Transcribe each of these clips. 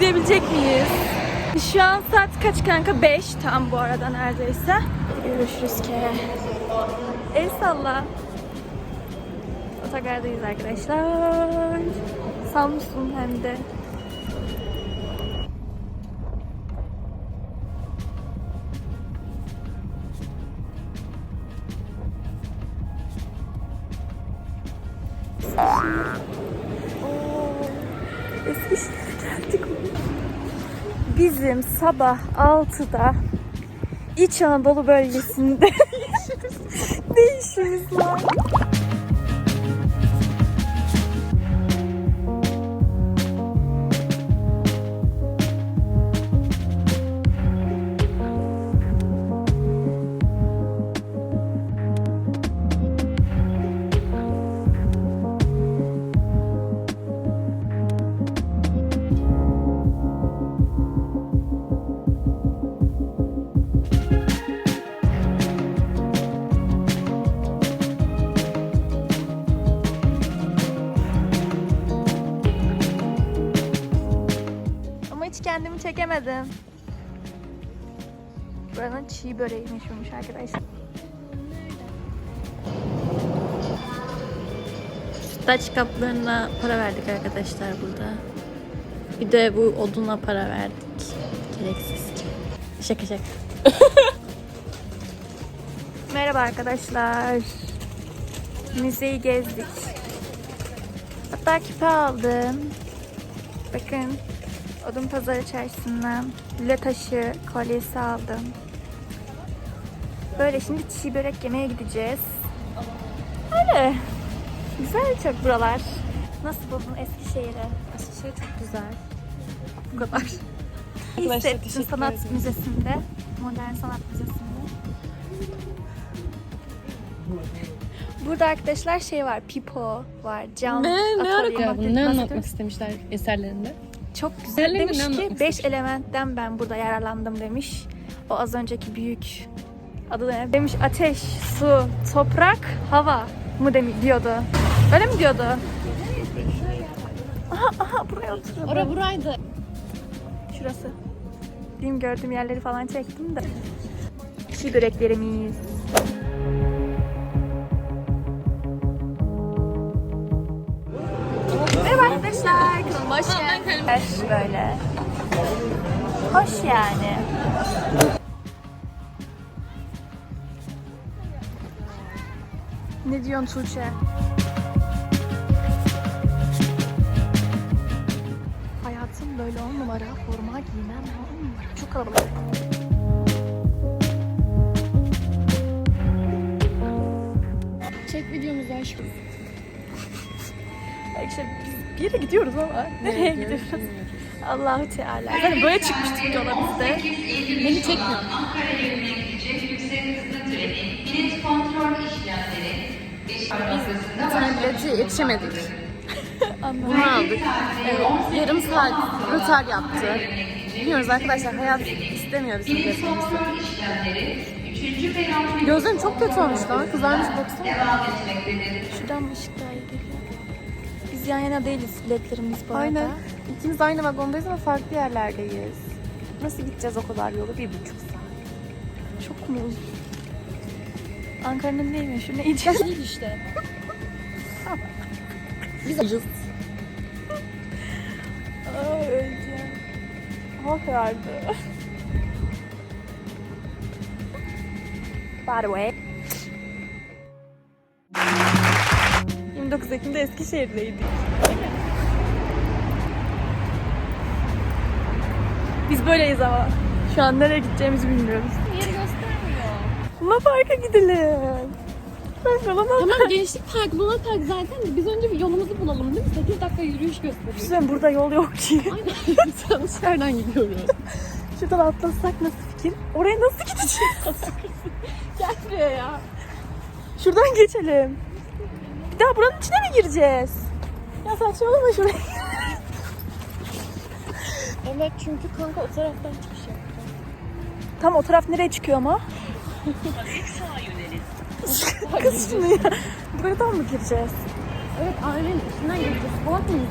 gidebilecek miyiz? Şu an saat kaç kanka? 5 tam bu arada neredeyse. Görüşürüz ki. El salla. Otogardayız arkadaşlar. Samsun hem de. Bizim sabah 6'da İç Anadolu bölgesinde ne işimiz var? Hiç kendimi çekemedim. Buranın çiğ böreği meşhurmuş arkadaşlar. Sütlaç kaplarına para verdik arkadaşlar burada. Bir de bu oduna para verdik. Gereksiz. Şaka şaka. Merhaba arkadaşlar. Müzeyi gezdik. Hatta küpe aldım. Bakın Odun Pazarı Çarşısı'ndan lüle taşı kolyesi aldım. Böyle şimdi çiğ börek yemeye gideceğiz. Öyle. Güzel çok buralar. Nasıl buldun Eskişehir'i? Eskişehir çok güzel. Bu kadar. İyi teşekkür Sanat ederim. Müzesi'nde. Modern Sanat Müzesi'nde. Burada arkadaşlar şey var, pipo var, cam Ne, ne atölye, ne anlatmak istemişler eserlerinde? Çok güzel demiş ki anlatmak 5 elementten ben burada yararlandım demiş. O az önceki büyük adı ne? Demiş ateş, su, toprak, hava mı demi diyordu. Öyle mi diyordu? Aha aha buraya oturuyor. Ora buraydı. Şurası. Benim gördüğüm yerleri falan çektim de. Çiğ böreklerimiz. Merhaba arkadaşlar. Kanalıma hoş geldiniz. Böyle. Hoş yani. Ne diyorsun Tuğçe? Hayatım böyle on numara forma giymem on numara. Çok kalabalık. Çek videomuzu aşkım. İşte biz bir yere gidiyoruz ama nereye gidiyoruz? Allahu Teala. Zaten böyle çıkmıştık yola biz de. Beni çekmiyor. Bilet kontrol işlemleri Bir tane bileti yetişemedik. Bunu aldık. Evet, yarım saat rötar yaptı. Bilmiyoruz arkadaşlar hayat istemiyor bizim biletimizi. Gözlerim çok kötü olmuş lan. Kızarmış baksana. Şuradan mı Biz yan yana değiliz biletlerimiz bu arada. Aynen. İkimiz aynı vagondayız ama farklı yerlerdeyiz. Nasıl gideceğiz o kadar yolu? Bir buçuk saat. Çok mu uzun? Ankara'nın neymiş? Ne içeceğiz? Değil işte. Biz acız. Aa, öleceğim. Hava karardı. By the way. 29 Ekim'de Eskişehir'deydik. Biz böyleyiz ama. Şu an nereye gideceğimizi bilmiyoruz. Yeri göstermiyor. Luna Park'a gidelim. Park. Tamam gençlik park, Luna Park zaten de biz önce bir yolumuzu bulalım değil mi? 8 dakika yürüyüş gösteriyor. Güzel, burada yol yok ki. Aynen. Yanlış yerden gidiyoruz. Şuradan atlasak nasıl fikir? Oraya nasıl gideceğiz? Gel buraya ya. Şuradan geçelim. Bir daha buranın içine mi gireceğiz? Ya saçmalama şuraya. Evet çünkü kanka o taraftan çıkış yap. Tam o taraf nereye çıkıyor ama? Kız şunu ya. Buradan mı gireceğiz? Evet ailenin içinden geçeceğiz. Salak mıyız?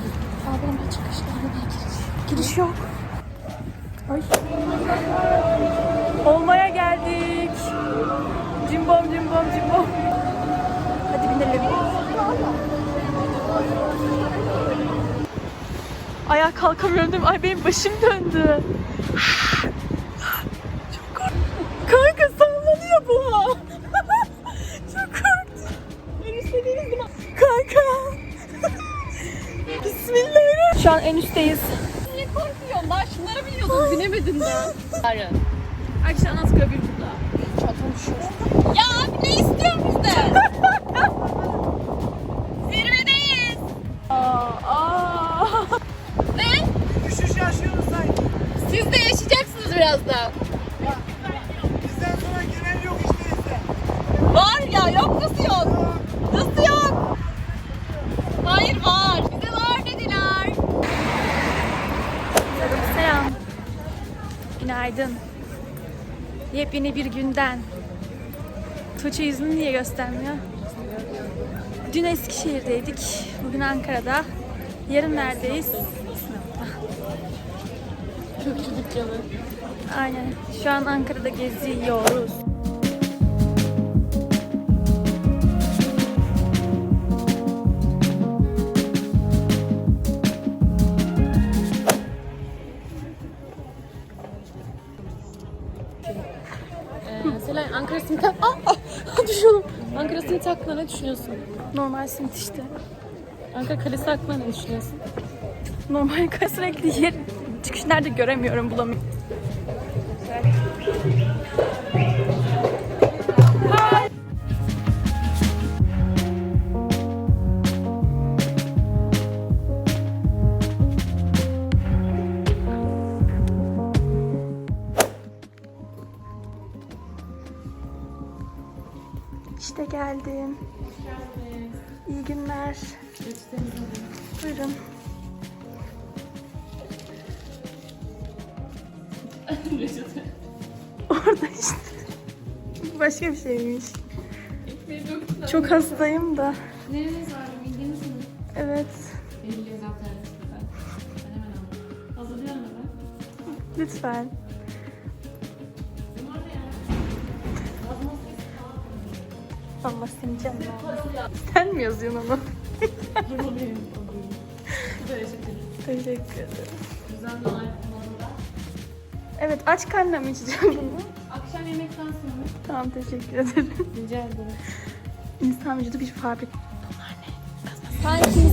Ablamın çıkışlarına giriş. Giriş yok. Ay. Olmaya geldik. Cimbom cimbom cimbom. Hadi binelim. Ayağa kalkamıyorum değil mi? Ay benim başım döndü. Çok korktum. Kanka sallanıyor bu. Çok korktum. En üstte değiliz buna. Kanka. Bismillahirrahmanirrahim. Şu an en üstteyiz. Niye korkuyorsun? Daha şunları biliyordum. Binemedin daha. Yarın. Arkadaşlar Anıtkabir burada. Çantam düşüyor. Ya abi ne istiyorsun bizden? Düşüş yaşıyoruz sanki. Siz de yaşayacaksınız birazdan. Bizden sonra genel yok işte. Var ya yok nasıl yok? Nasıl yok? Hayır var. Bize var dediler. Selam. Günaydın. Yepyeni bir günden. Tuğçe yüzünü niye göstermiyor? Dün Eskişehir'deydik. Bugün Ankara'da. Yarın neredeyiz? Kökçü dükkanı. Aynen. Şu an Ankara'da geziyoruz. Ee, Selay Ankara simit. Ah, ah, düşüyorum. Ankara simit hakkında ne düşünüyorsun? Normal simit işte. Ankara Kalesi hakkında ne düşünüyorsun? Normal kare sürekli yer çıkış nerede göremiyorum bulamıyorum. İşte geldim. İyi günler. Buyurun. Orada işte. Başka bir şeymiş. Çok hastayım da. Nereniz var? Bildiğiniz mi? Evet. Belli zaten. Ben hemen aldım. Hazırlıyorum ben. Lütfen. Seni canına. Sen mi yazıyorsun onu? Teşekkür ederim. Evet aç karnına mı içeceğim bunu? Akşam yemekten sonra. Tamam teşekkür ederim. Rica ederim. İnsan vücudu bir fabrika. Sanki